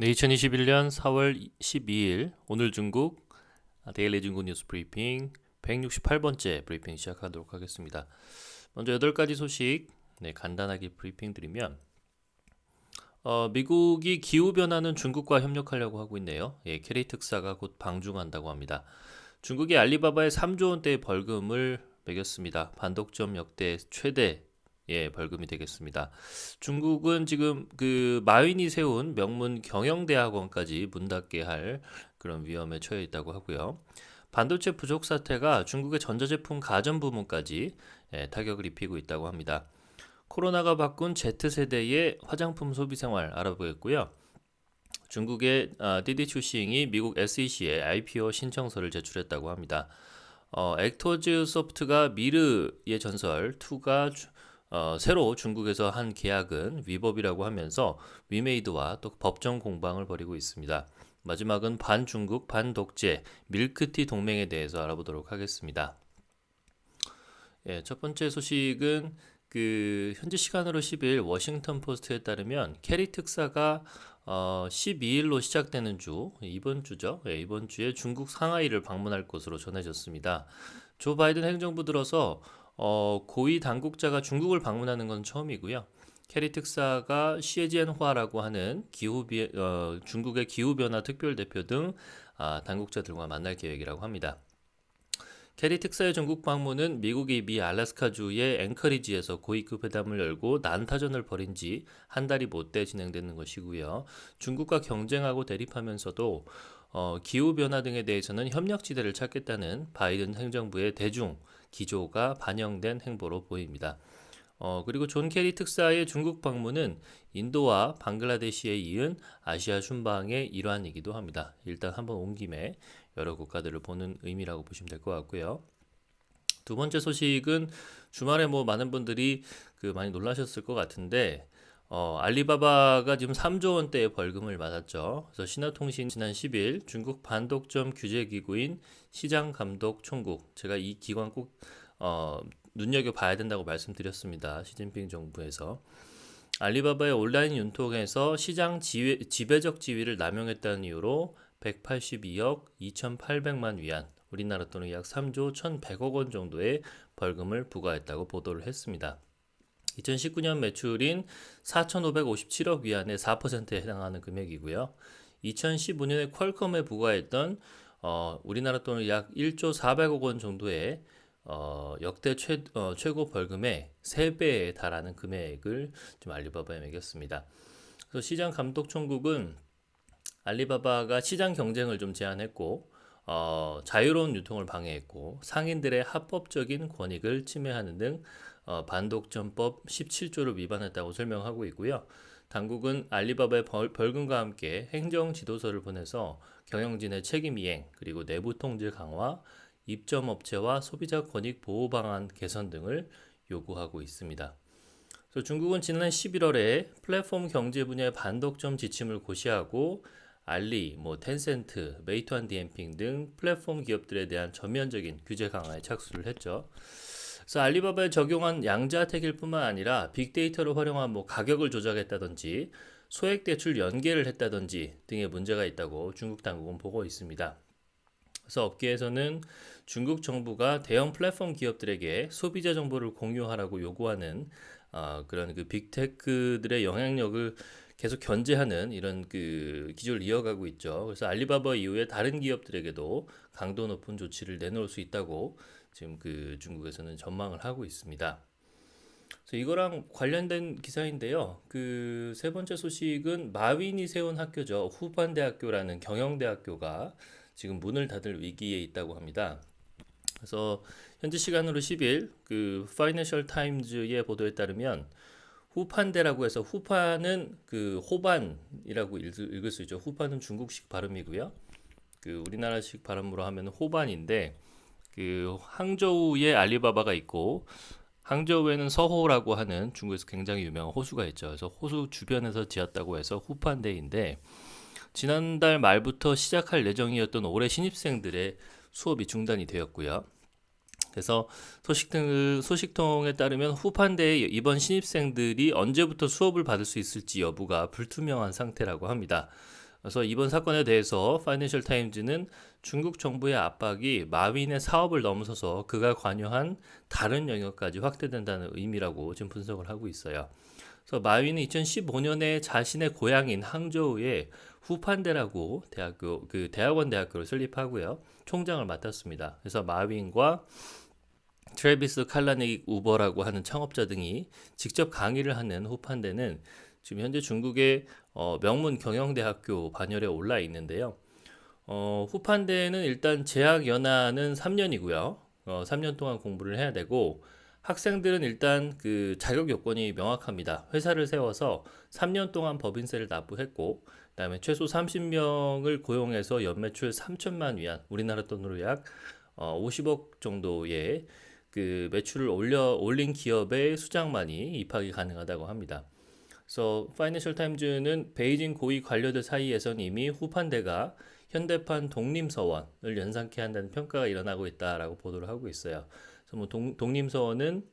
네, 2021년 4월 12일 오늘 중국 데일리 중국 뉴스 브리핑 168번째 브리핑 시작하도록 하겠습니다. 먼저 8가지 소식 네, 간단하게 브리핑 드리면 어, 미국이 기후 변화는 중국과 협력하려고 하고 있네요. 예, 캐리 특사가 곧 방중한다고 합니다. 중국이 알리바바의 3조 원대의 벌금을 매겼습니다. 반독점 역대 최대 예, 벌금이 되겠습니다. 중국은 지금 그 마윈이 세운 명문 경영대학원까지 문 닫게 할 그런 위험에 처해 있다고 하고요. 반도체 부족 사태가 중국의 전자제품 가전 부문까지 예, 타격을 입히고 있다고 합니다. 코로나가 바꾼 Z세대의 화장품 소비 생활 알아보겠고요. 중국의 아, 디디 추싱이 미국 SEC에 IPO 신청서를 제출했다고 합니다. 어, 액터즈 소프트가 미르의 전설 2가 어, 새로 중국에서 한 계약은 위법이라고 하면서 위메이드와 또 법정 공방을 벌이고 있습니다. 마지막은 반중국 반독재 밀크티 동맹에 대해서 알아보도록 하겠습니다. 예, 첫 번째 소식은 그 현지 시간으로 10일 워싱턴 포스트에 따르면 캐리 특사가 어, 12일로 시작되는 주 이번 주죠. 예, 이번 주에 중국 상하이를 방문할 것으로 전해졌습니다. 조 바이든 행정부 들어서 어, 고위 당국자가 중국을 방문하는 건 처음이고요. 캐리 특사가 시에지엔화라고 하는 기후 비, 어, 중국의 기후 변화 특별 대표 등 아, 당국자들과 만날 계획이라고 합니다. 캐리 특사의 중국 방문은 미국이 미 알래스카주의 앵커리지에서 고위급 회담을 열고 난타전을 벌인 지 한 달이 못돼 진행되는 것이고요. 중국과 경쟁하고 대립하면서도 어, 기후 변화 등에 대해서는 협력 지대를 찾겠다는 바이든 행정부의 대중 기조가 반영된 행보로 보입니다. 어, 그리고 존 캐리 특사의 중국 방문은 인도와 방글라데시에 이은 아시아 순방의 일환이기도 합니다. 일단 한번 온 김에 여러 국가들을 보는 의미라고 보시면 될 것 같고요. 두 번째 소식은 주말에 뭐 많은 분들이 그 많이 놀라셨을 것 같은데 어, 알리바바가 지금 3조 원대의 벌금을 맞았죠. 그래서 신화통신 지난 10일 중국 반독점 규제 기구인 시장감독총국 제가 이 기관 꼭 어, 눈여겨 봐야 된다고 말씀드렸습니다. 시진핑 정부에서 알리바바의 온라인 윤통에서 시장 지회, 지배적 지위를 남용했다는 이유로 182억 2,800만 위안, 우리나라 돈은 약 3조 1,100억 원 정도의 벌금을 부과했다고 보도를 했습니다. 2019년 매출인 4,557억 위안의 4%에 해당하는 금액이고요. 2015년에 퀄컴에 부과했던 어, 우리나라 돈은 약 1조 400억 원 정도의 어, 역대 최, 어, 최고 벌금의 3배에 달하는 금액을 좀 알리바바에 매겼습니다. 그래서 시장 감독 총국은 알리바바가 시장 경쟁을 좀 제한했고 어, 자유로운 유통을 방해했고 상인들의 합법적인 권익을 침해하는 등 어, 반독점법 17조를 위반했다고 설명하고 있고요. 당국은 알리바바의 벌, 벌금과 함께 행정 지도서를 보내서 경영진의 책임 이행 그리고 내부 통제 강화, 입점 업체와 소비자 권익 보호 방안 개선 등을 요구하고 있습니다. 중국은 지난 11월에 플랫폼 경제 분야의 반독점 지침을 고시하고 알리, 뭐 텐센트, 메이투안 디엠핑 등 플랫폼 기업들에 대한 전면적인 규제 강화에 착수를 했죠. 그래서 알리바바에 적용한 양자택일뿐만 아니라 빅데이터를 활용한 뭐 가격을 조작했다든지 소액 대출 연계를 했다든지 등의 문제가 있다고 중국 당국은 보고 있습니다. 그래서 업계에서는 중국 정부가 대형 플랫폼 기업들에게 소비자 정보를 공유하라고 요구하는 어, 그런 그 빅테크들의 영향력을 계속 견제하는 이런 그 기조를 이어가고 있죠. 그래서 알리바바 이후에 다른 기업들에게도 강도 높은 조치를 내놓을 수 있다고 지금 그 중국에서는 전망을 하고 있습니다. 그래서 이거랑 관련된 기사인데요. 그 세 번째 소식은 마윈이 세운 학교죠. 후반 대학교라는 경영대학교가 지금 문을 닫을 위기에 있다고 합니다. 그래서 현지 시간으로 10일 그 파이낸셜 타임즈의 보도에 따르면 후판대라고 해서 후판은 그 호반이라고 읽을 수 있죠. 후판은 중국식 발음이고요. 그 우리나라식 발음으로 하면 호반인데 그 항저우에 알리바바가 있고 항저우에는 서호라고 하는 중국에서 굉장히 유명한 호수가 있죠. 그래서 호수 주변에서 지었다고 해서 후판대인데 지난달 말부터 시작할 예정이었던 올해 신입생들의 수업이 중단이 되었고요. 그래서 소식 등 소식통에 따르면 후판대에 이번 신입생들이 언제부터 수업을 받을 수 있을지 여부가 불투명한 상태라고 합니다. 그래서 이번 사건에 대해서 파이낸셜 타임즈는 중국 정부의 압박이 마윈의 사업을 넘어서서 그가 관여한 다른 영역까지 확대된다는 의미라고 지금 분석을 하고 있어요. 그래서 마윈은 2015년에 자신의 고향인 항저우에 후판대라고 대학교 그 대학원 대학교를 설립하고요. 총장을 맡았습니다. 그래서 마윈과 트래비스 칼라닉 우버라고 하는 창업자 등이 직접 강의를 하는 후판대는 지금 현재 중국의 어, 명문 경영대학교 반열에 올라 있는데요. 어, 후판대는 일단 재학 연하는 3년이고요. 어, 3년 동안 공부를 해야 되고 학생들은 일단 그 자격 요건이 명확합니다. 회사를 세워서 3년 동안 법인세를 납부했고 그다음에 최소 30명을 고용해서 연매출 3천만 위안, 우리나라 돈으로 약 어, 50억 정도의 그 매출을 올려 올린 기업의 수장만이 입학이 가능하다고 합니다. 그래서 파이낸셜 타임즈는 베이징 고위 관료들 사이에서는 이미 후판대가 현대판 독림서원을 연상케 한다는 평가가 일어나고 있다라고 보도를 하고 있어요. 그래서 뭐 동, 독림서원은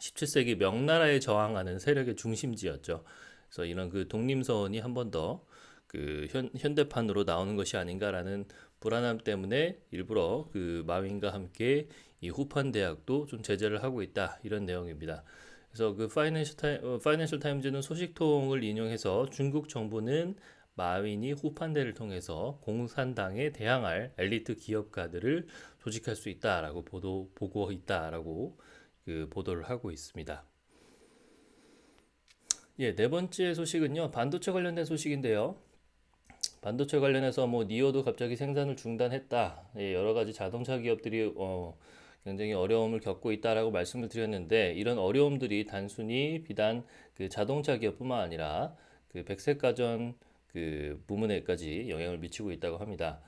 17세기 명나라에 저항하는 세력의 중심지였죠. 그래서 이런 그 독림서원이 한 번 더 그 현대판으로 나오는 것이 아닌가라는 불안함 때문에 일부러 그 마윈과 함께 이 후판 대학도 좀 제재를 하고 있다 이런 내용입니다. 그래서 그 파이낸셜 타임, 어, 파이낸셜 타임즈는 소식통을 인용해서 중국 정부는 마윈이 후판대를 통해서 공산당에 대항할 엘리트 기업가들을 조직할 수 있다라고 보도 보고 있다라고 그 보도를 하고 있습니다. 예, 네 번째 소식은요. 반도체 관련된 소식인데요. 반도체 관련해서 뭐 니오도 갑자기 생산을 중단했다. 예, 여러 가지 자동차 기업들이 어, 굉장히 어려움을 겪고 있다라고 말씀을 드렸는데 이런 어려움들이 단순히 비단 그 자동차 기업뿐만 아니라 그 백색 가전 그 부문에까지 영향을 미치고 있다고 합니다.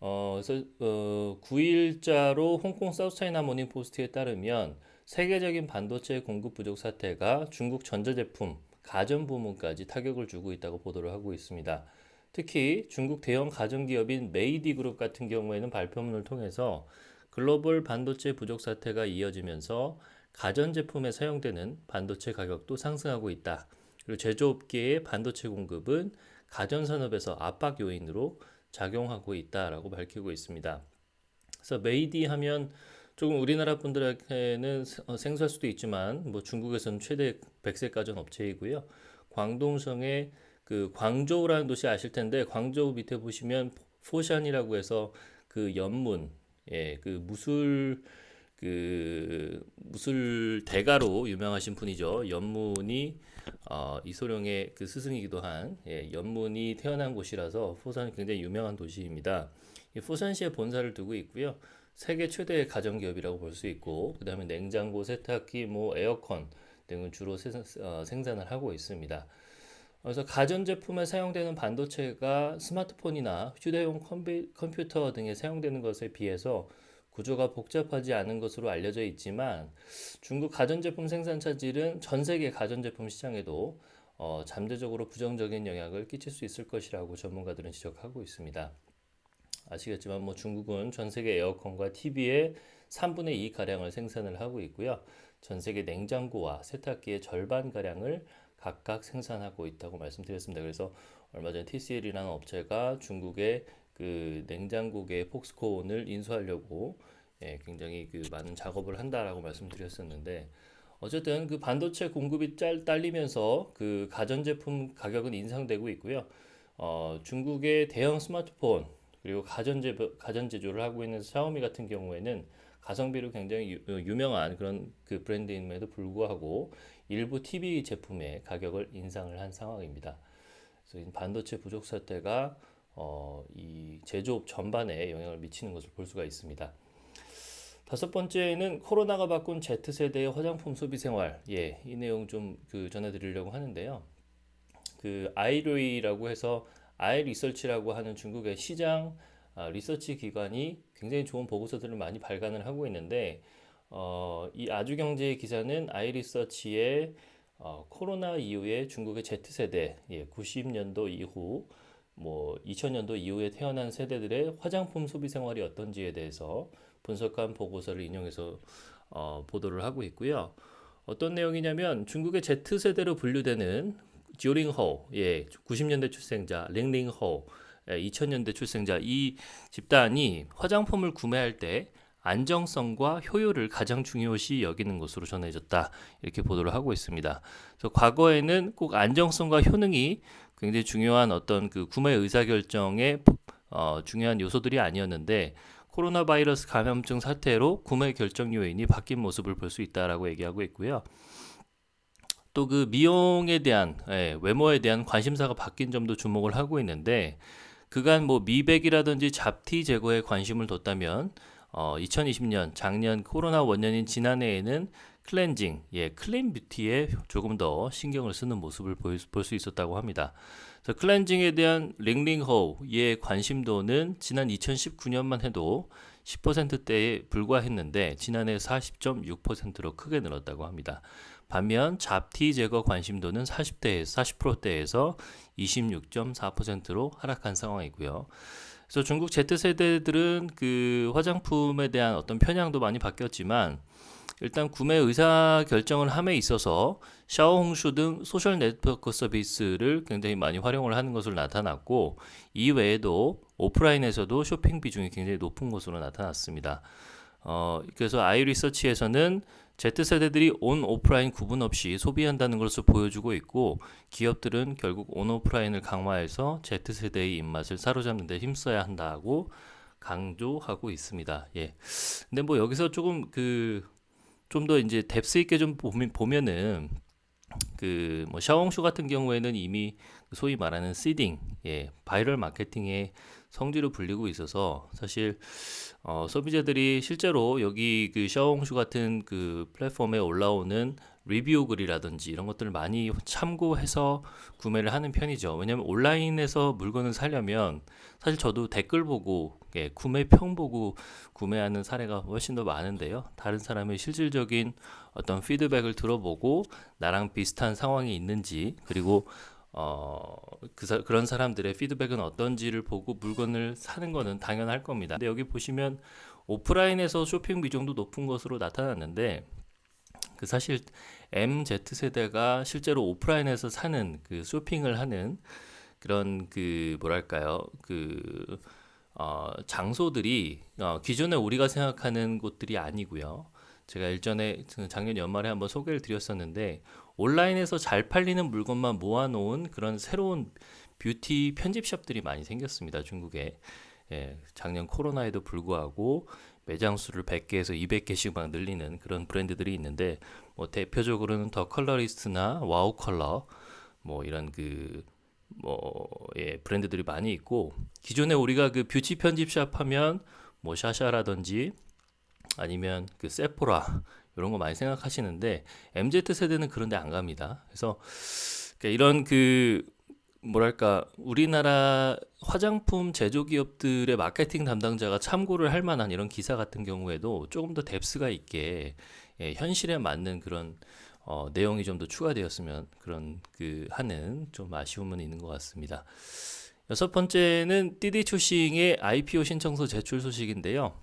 어, 그래서 어, 9일자로 홍콩 사우스차이나 모닝 포스트에 따르면 세계적인 반도체 공급 부족 사태가 중국 전자제품 가전 부문까지 타격을 주고 있다고 보도를 하고 있습니다. 특히 중국 대형 가전기업인 메이디 그룹 같은 경우에는 발표문을 통해서 글로벌 반도체 부족 사태가 이어지면서 가전제품에 사용되는 반도체 가격도 상승하고 있다. 그리고 제조업계의 반도체 공급은 가전산업에서 압박 요인으로 작용하고 있다라고 밝히고 있습니다. 그래서 메이디 하면 조금 우리나라 분들에게는 어, 생소할 수도 있지만 뭐 중국에서는 최대 백색 가전 업체이고요. 광동성의 그 광저우라는 도시 아실 텐데 광저우 밑에 보시면 포샨이라고 해서 그 연문 예, 그 무술 그 무술 대가로 유명하신 분이죠. 연문이 어, 이소룡의 그 스승이기도 한 예, 연문이 태어난 곳이라서 포산이 굉장히 유명한 도시입니다. 이 포산시에 본사를 두고 있고요. 세계 최대의 가전 기업이라고 볼 수 있고 그다음에 냉장고, 세탁기, 뭐 에어컨 등을 주로 생산, 어, 생산을 하고 있습니다. 그래서 가전제품에 사용되는 반도체가 스마트폰이나 휴대용 컴퓨 터 등에 사용되는 것에 비해서 구조가 복잡하지 않은 것으로 알려져 있지만 중국 가전제품 생산 차질은 전 세계 가전제품 시장에도 어, 잠재적으로 부정적인 영향을 끼칠 수 있을 것이라고 전문가들은 지적하고 있습니다. 아시겠지만 뭐 중국은 전 세계 에어컨과 TV의 3분의 2 가량을 생산을 하고 있고요. 전 세계 냉장고와 세탁기의 절반 가량을 각각 생산하고 있다고 말씀드렸습니다. 그래서 얼마 전에 TCL이라는 업체가 중국의 그 냉장고계 폭스콘을 인수하려고 예, 굉장히 그 많은 작업을 한다라고 말씀드렸었는데 어쨌든 그 반도체 공급이 짤 딸리면서 그 가전제품 가격은 인상되고 있고요. 어, 중국의 대형 스마트폰 그리고 가전제 가전제조를 하고 있는 샤오미 같은 경우에는 가성비로 굉장히 유, 유명한 그런 그 브랜드임에도 불구하고 일부 TV 제품의 가격을 인상을 한 상황입니다. 그래서 반도체 부족 사태가 어, 이 제조업 전반에 영향을 미치는 것을 볼 수가 있습니다. 다섯 번째는 코로나가 바꾼 Z세대의 화장품 소비 생활. 예, 이 내용 좀 그 전해드리려고 하는데요. 그 아이로이라고 해서 아이 리서치라고 하는 중국의 시장 아, 리서치 기관이 굉장히 좋은 보고서들을 많이 발간을 하고 있는데 어, 이 아주경제 기사는 아이리서치의 어, 코로나 이후에 중국의 Z세대, 예, 90년도 이후 뭐 2000년도 이후에 태어난 세대들의 화장품 소비 생활이 어떤지에 대해서 분석한 보고서를 인용해서 어, 보도를 하고 있고요. 어떤 내용이냐면 중국의 Z세대로 분류되는 지오링호, 예, 90년대 출생자, 링링호, 예, 2000년대 출생자 이 집단이 화장품을 구매할 때 안정성과 효율을 가장 중요시 여기는 것으로 전해졌다. 이렇게 보도를 하고 있습니다. 그래서 과거에는 꼭 안정성과 효능이 굉장히 중요한 어떤 그 구매 의사 결정의 어, 중요한 요소들이 아니었는데 코로나 바이러스 감염증 사태로 구매 결정 요인이 바뀐 모습을 볼 수 있다라고 얘기하고 있고요. 또 그 미용에 대한 예, 외모에 대한 관심사가 바뀐 점도 주목을 하고 있는데 그간 뭐 미백이라든지 잡티 제거에 관심을 뒀다면 어, 2020년 작년 코로나 원년인 지난해에는 클렌징, 예, 클린 뷰티에 조금 더 신경을 쓰는 모습을 볼 수 있었다고 합니다. 그래서 클렌징에 대한 링링호의 관심도는 지난 2019년만 해도 10%대에 불과했는데 지난해 40.6%로 크게 늘었다고 합니다. 반면 잡티 제거 관심도는 40대에서 40%대에서 26.4%로 하락한 상황이고요. 그래서 중국 Z세대들은 그 화장품에 대한 어떤 편향도 많이 바뀌었지만 일단 구매 의사 결정을 함에 있어서 샤오홍슈 등 소셜 네트워크 서비스를 굉장히 많이 활용을 하는 것으로 나타났고 이외에도 오프라인에서도 쇼핑 비중이 굉장히 높은 것으로 나타났습니다. 어, 그래서 아이리서치에서는 Z세대들이 온 오프라인 구분 없이 소비한다는 것을 보여주고 있고 기업들은 결국 온 오프라인을 강화해서 Z세대의 입맛을 사로잡는 데 힘써야 한다고 강조하고 있습니다. 예. 근데 뭐 여기서 조금 그 좀 더 이제 뎁스 있게 좀 보면, 보면은 그뭐 샤오홍슈 같은 경우에는 이미 소위 말하는 시딩, 예, 바이럴 마케팅의 성지로 불리고 있어서 사실 어, 소비자들이 실제로 여기 그 샤오홍슈 같은 그 플랫폼에 올라오는 리뷰 글이라든지 이런 것들을 많이 참고해서 구매를 하는 편이죠. 왜냐하면 온라인에서 물건을 사려면 사실 저도 댓글 보고 예, 구매 평 보고 구매하는 사례가 훨씬 더 많은데요. 다른 사람의 실질적인 어떤 피드백을 들어보고 나랑 비슷한 상황이 있는지 그리고 어, 그 사, 그런 사람들의 피드백은 어떤지를 보고 물건을 사는 거는 당연할 겁니다. 근데 여기 보시면 오프라인에서 쇼핑 비중도 높은 것으로 나타났는데 그 사실 MZ 세대가 실제로 오프라인에서 사는 그 쇼핑을 하는 그런 그 뭐랄까요 그 어, 장소들이 어, 기존에 우리가 생각하는 곳들이 아니고요. 제가 일전에 작년 연말에 한번 소개를 드렸었는데 온라인에서 잘 팔리는 물건만 모아놓은 그런 새로운 뷰티 편집샵들이 많이 생겼습니다. 중국에 예, 작년 코로나에도 불구하고 매장 수를 100개에서 200개씩 막 늘리는 그런 브랜드들이 있는데 뭐 대표적으로는 더 컬러리스트나 와우 컬러 뭐 이런 그 뭐, 예, 브랜드들이 많이 있고, 기존에 우리가 그 뷰티 편집샵 하면, 뭐, 샤샤라든지, 아니면 그 세포라, 이런 거 많이 생각하시는데, MZ세대는 그런데 안 갑니다. 그래서, 그러니까 이런 그, 뭐랄까, 우리나라 화장품 제조 기업들의 마케팅 담당자가 참고를 할 만한 이런 기사 같은 경우에도 조금 더 뎁스가 있게, 예, 현실에 맞는 그런 어, 내용이 좀 더 추가되었으면 그런 그 하는 좀 아쉬움은 있는 것 같습니다. 여섯 번째는 띠디 추싱의 IPO 신청서 제출 소식인데요.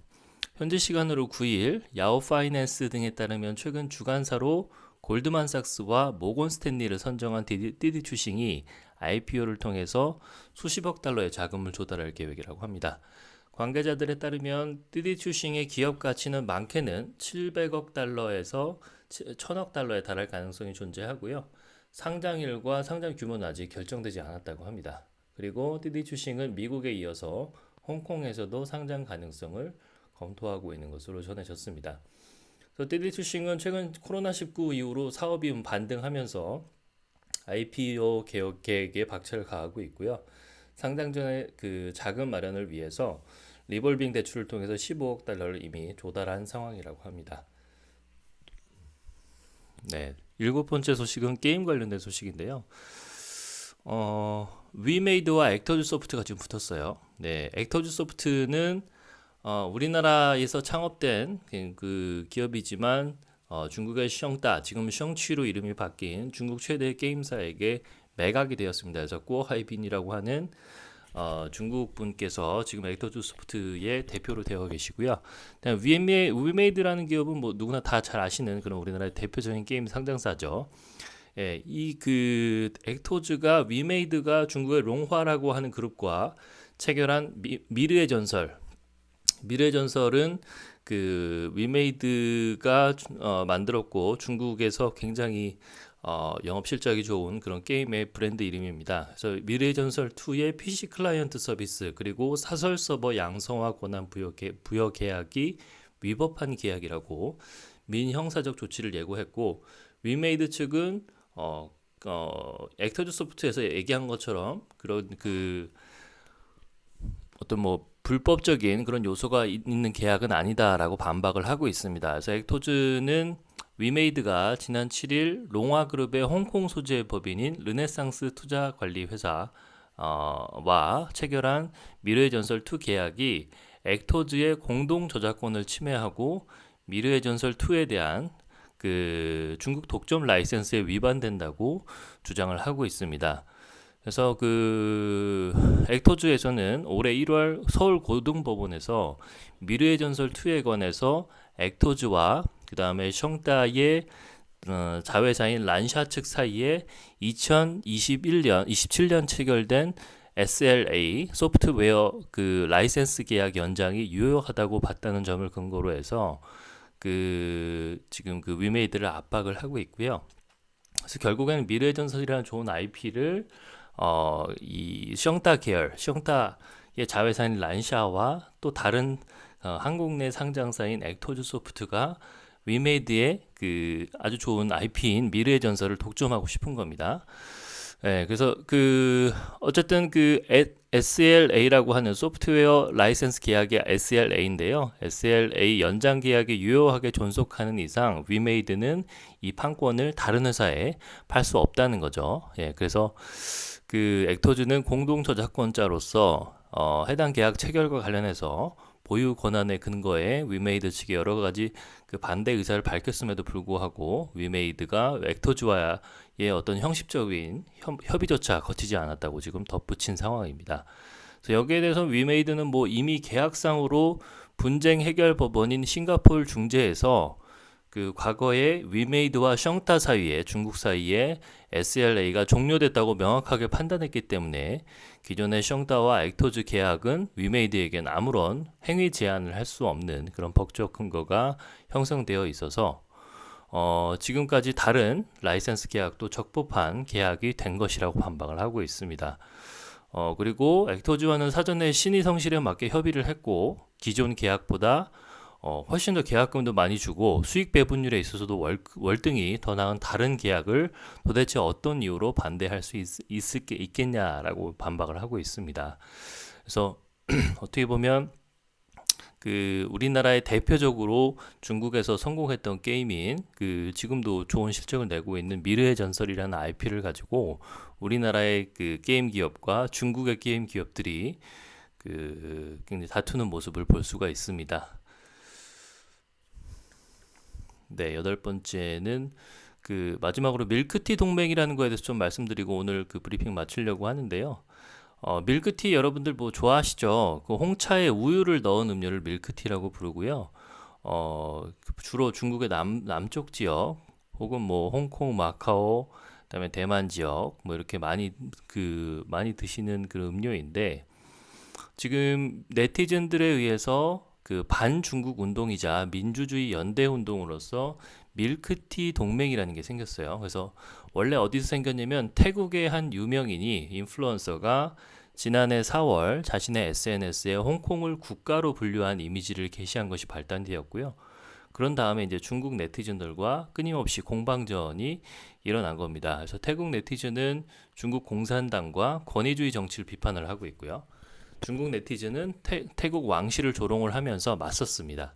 현재 시간으로 9일 야오 파이낸스 등에 따르면 최근 주간사로 골드만삭스와 모건 스탠리를 선정한 띠디 추싱이 IPO를 통해서 수십억 달러의 자금을 조달할 계획이라고 합니다. 관계자들에 따르면 띠디 추싱의 기업 가치는 많게는 700억 달러에서 천억 달러에 달할 가능성이 존재하고요. 상장일과 상장 규모는 아직 결정되지 않았다고 합니다. 그리고 띠디 추싱은 미국에 이어서 홍콩에서도 상장 가능성을 검토하고 있는 것으로 전해졌습니다. 띠디 추싱은 최근 코로나19 이후로 사업이 반등하면서 IPO 개혁 계획에 박차를 가하고 있고요. 상장 전에 그 자금 마련을 위해서 리볼빙 대출을 통해서 15억 달러를 이미 조달한 상황이라고 합니다. 네, 일곱 번째 소식은 게임 관련된 소식인데요. 어, 위메이드와 액터즈 소프트가 지금 붙었어요. 네, 액터즈 소프트는 어, 우리나라에서 창업된 그 기업이지만 어, 중국의 셩따, 지금 셩취로 이름이 바뀐 중국 최대 게임사에게 매각이 되었습니다. 그래서 꾸어하이빈이라고 하는 어, 중국 분께서 지금 액터즈 소프트의 대표로 되어 계시고요. 위메, 위메이드라는 기업은 뭐 누구나 다 잘 아시는 그런 우리나라의 대표적인 게임 상장사죠. 예, 이 그 액토즈가 위메이드가 중국의 롱화라고 하는 그룹과 체결한 미, 미르의 전설. 미르의 전설은 그 위메이드가 어, 만들었고 중국에서 굉장히 어, 영업 실적이 좋은 그런 게임의 브랜드 이름입니다. 그래서 미래의 전설 2의 PC 클라이언트 서비스 그리고 사설 서버 양성화 권한 부여, 계, 부여 계약이 위법한 계약이라고 민형사적 조치를 예고했고 위메이드 측은 어, 어, 액터즈 소프트에서 얘기한 것처럼 그런 그 어떤 뭐 불법적인 그런 요소가 있- 있는 계약은 아니다라고 반박을 하고 있습니다. 그래서 액토즈는 위메이드가 지난 7일 롱화그룹의 홍콩 소재 법인인 르네상스 투자관리회사 어, 와 체결한 미래의 전설 2 계약이 액토즈의 공동 저작권을 침해하고 미래의 전설 2에 대한 그 중국 독점 라이센스에 위반된다고 주장을 하고 있습니다. 그래서 그 액토즈에서는 올해 1월 서울 고등법원에서 미르의 전설 2에 관해서 액토즈와 그 다음에 셩다의 어, 자회사인 란샤 측 사이에 2021년, 27년 체결된 SLA 소프트웨어 그 라이센스 계약 연장이 유효하다고 봤다는 점을 근거로 해서 그 지금 그 위메이드를 압박을 하고 있고요. 그래서 결국에는 미래의 전설이라는 좋은 IP를 어, 이 셩다 계열, 셩다의 자회사인 란샤와 또 다른 어, 한국 내 상장사인 액토즈 소프트가 위메이드의 그 아주 좋은 IP인 미래의 전설을 독점하고 싶은 겁니다. 예, 그래서 그 어쨌든 그 SLA라고 하는 소프트웨어 라이센스 계약이 SLA인데요. SLA 연장 계약이 유효하게 존속하는 이상 위메이드는 이 판권을 다른 회사에 팔 수 없다는 거죠. 예, 그래서 그 액토즈는 공동 저작권자로서 어, 해당 계약 체결과 관련해서 보유 권한의 근거에 위메이드 측이 여러 가지 그 반대 의사를 밝혔음에도 불구하고 위메이드가 액토즈와의 어떤 형식적인 협, 협의조차 거치지 않았다고 지금 덧붙인 상황입니다. 그래서 여기에 대해서 위메이드는 뭐 이미 계약상으로 분쟁 해결 법원인 싱가포르 중재에서 그 과거에 위메이드와 셩다 사이에 중국 사이에 SLA가 종료됐다고 명확하게 판단했기 때문에 기존의 셩다와 액토즈 계약은 위메이드에겐 아무런 행위 제한을 할 수 없는 그런 법적 근거가 형성되어 있어서 어, 지금까지 다른 라이센스 계약도 적법한 계약이 된 것이라고 반박을 하고 있습니다. 어, 그리고 액토즈와는 사전에 신의 성실에 맞게 협의를 했고 기존 계약보다 어, 훨씬 더 계약금도 많이 주고 수익 배분율에 있어서도 월, 월등히 더 나은 다른 계약을 도대체 어떤 이유로 반대할 수 있, 있을 게 있겠냐라고 반박을 하고 있습니다. 그래서 어떻게 보면 그 우리나라의 대표적으로 중국에서 성공했던 게임인 그 지금도 좋은 실적을 내고 있는 미래의 전설이라는 IP를 가지고 우리나라의 그 게임 기업과 중국의 게임 기업들이 그 굉장히 다투는 모습을 볼 수가 있습니다. 네, 여덟 번째는 그 마지막으로 밀크티 동맹이라는 거에 대해서 좀 말씀드리고 오늘 그 브리핑 마치려고 하는데요. 어, 밀크티 여러분들 뭐 좋아하시죠? 그 홍차에 우유를 넣은 음료를 밀크티라고 부르고요. 어, 주로 중국의 남, 남쪽 지역 혹은 뭐 홍콩, 마카오, 그다음에 대만 지역 뭐 이렇게 많이 그 많이 드시는 그런 음료인데 지금 네티즌들에 의해서 그 반중국 운동이자 민주주의 연대 운동으로서 밀크티 동맹이라는 게 생겼어요. 그래서 원래 어디서 생겼냐면 태국의 한 유명인이 인플루언서가 지난해 4월 자신의 SNS에 홍콩을 국가로 분류한 이미지를 게시한 것이 발단되었고요. 그런 다음에 이제 중국 네티즌들과 끊임없이 공방전이 일어난 겁니다. 그래서 태국 네티즌은 중국 공산당과 권위주의 정치를 비판을 하고 있고요. 중국 네티즌은 태, 태국 왕실을 조롱을 하면서 맞섰습니다.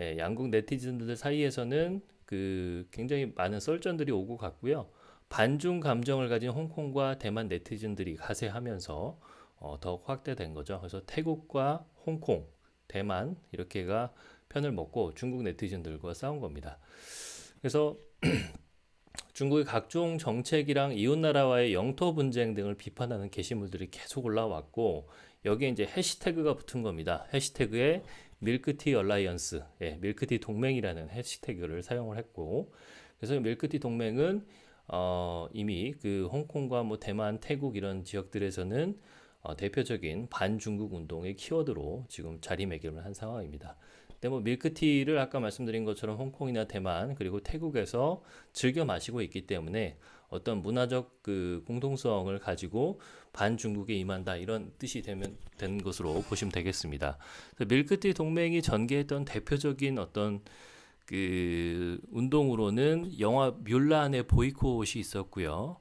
예, 양국 네티즌들 사이에서는 그 굉장히 많은 썰전들이 오고 갔고요. 반중 감정을 가진 홍콩과 대만 네티즌들이 가세하면서 어, 더욱 확대된 거죠. 그래서 태국과 홍콩, 대만 이렇게가 편을 먹고 중국 네티즌들과 싸운 겁니다. 그래서 중국의 각종 정책이랑 이웃 나라와의 영토 분쟁 등을 비판하는 게시물들이 계속 올라왔고 여기에 이제 해시태그가 붙은 겁니다. 해시태그에 밀크티 얼라이언스, 예, 밀크티 동맹이라는 해시태그를 사용을 했고, 그래서 밀크티 동맹은 어, 이미 그 홍콩과 뭐 대만, 태국 이런 지역들에서는 어, 대표적인 반중국 운동의 키워드로 지금 자리매김을 한 상황입니다. 근데 뭐 밀크티를 아까 말씀드린 것처럼 홍콩이나 대만 그리고 태국에서 즐겨 마시고 있기 때문에 어떤 문화적 그 공동성을 가지고 반중국에 임한다 이런 뜻이 되면 된 것으로 보시면 되겠습니다. 밀크티 동맹이 전개했던 대표적인 어떤 그 운동으로는 영화 뮬란의 보이콧이 있었고요.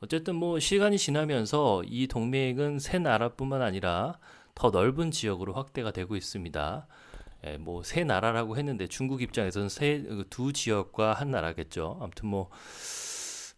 어쨌든 뭐 시간이 지나면서 이 동맹은 새 나라뿐만 아니라 더 넓은 지역으로 확대가 되고 있습니다. 예, 뭐새 나라라고 했는데 중국 입장에서는 세 두 지역과 한 나라겠죠. 아무튼 뭐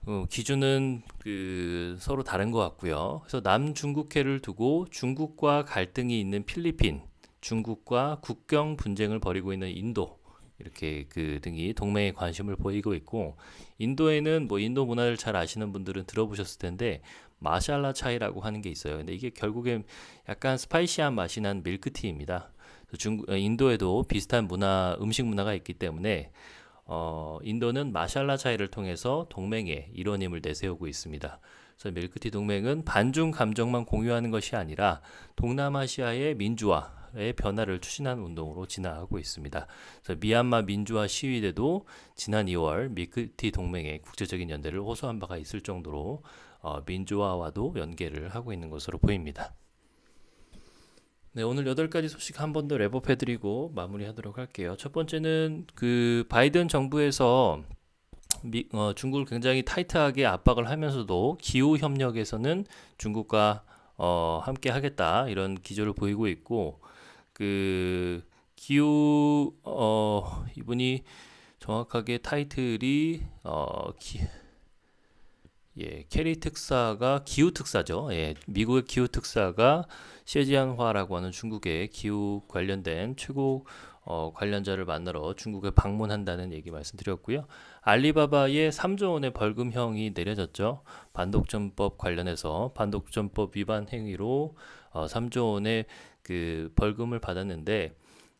어, 기준은 그 서로 다른 것 같고요. 그래서 남중국해를 두고 중국과 갈등이 있는 필리핀, 중국과 국경 분쟁을 벌이고 있는 인도 이렇게 그 등이 동맹에 관심을 보이고 있고 인도에는 뭐 인도 문화를 잘 아시는 분들은 들어보셨을 텐데 마샬라 차이라고 하는 게 있어요. 근데 이게 결국엔 약간 스파이시한 맛이 난 밀크티입니다. 중 어, 인도에도 비슷한 문화 음식 문화가 있기 때문에 어, 인도는 마샬라 차이를 통해서 동맹의 일원임을 내세우고 있습니다. 그래서 밀크티 동맹은 반중 감정만 공유하는 것이 아니라 동남아시아의 민주화의 변화를 추진하는 운동으로 진화하고 있습니다. 그래서 미얀마 민주화 시위대도 지난 2월 밀크티 동맹의 국제적인 연대를 호소한 바가 있을 정도로 어, 민주화와도 연계를 하고 있는 것으로 보입니다. 네, 오늘 여덟 가지 소식 한 번 더 랩업 해 드리고 마무리하도록 할게요. 첫 번째는 그 바이든 정부에서 미, 어, 중국을 굉장히 타이트하게 압박을 하면서도 기후 협력에서는 중국과 어, 함께 하겠다 이런 기조를 보이고 있고 그 기후 어, 이분이 정확하게 타이틀이 어, 기, 예, 캐리 특사가 기후 특사죠. 예, 미국의 기후 특사가 셰지안화라고 하는 중국의 기후 관련된 최고 어, 관련자를 만나러 중국에 방문한다는 얘기 말씀드렸고요. 알리바바의 3조 원의 벌금형이 내려졌죠. 반독점법 관련해서 반독점법 위반 행위로 어, 3조 원의 그 벌금을 받았는데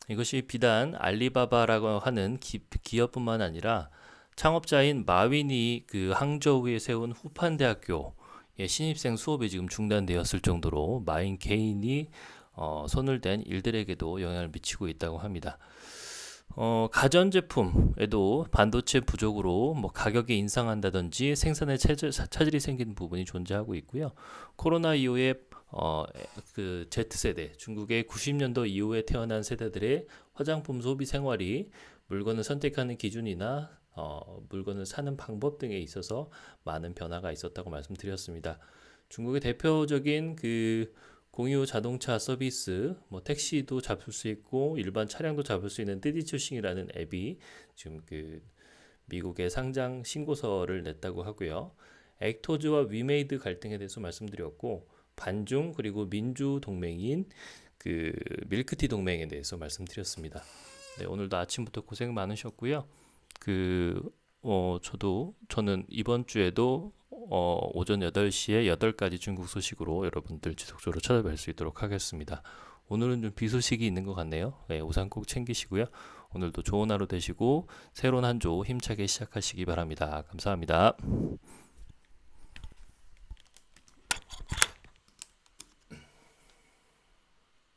이것이 비단 알리바바라고 하는 기, 기업뿐만 아니라 창업자인 마윈이 그 항저우에 세운 후판 대학교 예, 신입생 수업이 지금 중단되었을 정도로 마인 개인이 어, 손을 댄 일들에게도 영향을 미치고 있다고 합니다. 어, 가전제품에도 반도체 부족으로 뭐 가격이 인상한다든지 생산에 차질, 차질이 생기는 부분이 존재하고 있고요. 코로나 이후에 어, 그 Z세대, 중국의 90년도 이후에 태어난 세대들의 화장품 소비 생활이 물건을 선택하는 기준이나 어, 물건을 사는 방법 등에 있어서 많은 변화가 있었다고 말씀드렸습니다. 중국의 대표적인 그 공유 자동차 서비스, 뭐 택시도 잡을 수 있고 일반 차량도 잡을 수 있는 띠디추싱이라는 앱이 지금 그 미국의 상장 신고서를 냈다고 하고요. 액토즈와 위메이드 갈등에 대해서 말씀드렸고 반중 그리고 민주 동맹인 그 밀크티 동맹에 대해서 말씀드렸습니다. 네, 오늘도 아침부터 고생 많으셨고요. 그, 어, 저도, 저는 이번 주에도 어, 오전 8시에 8가지 중국 소식으로 여러분들 지속적으로 찾아뵐 수 있도록 하겠습니다. 오늘은 좀 비 소식이 있는 것 같네요. 네, 우산 꼭 챙기시고요. 오늘도 좋은 하루 되시고 새로운 한 주 힘차게 시작하시기 바랍니다. 감사합니다.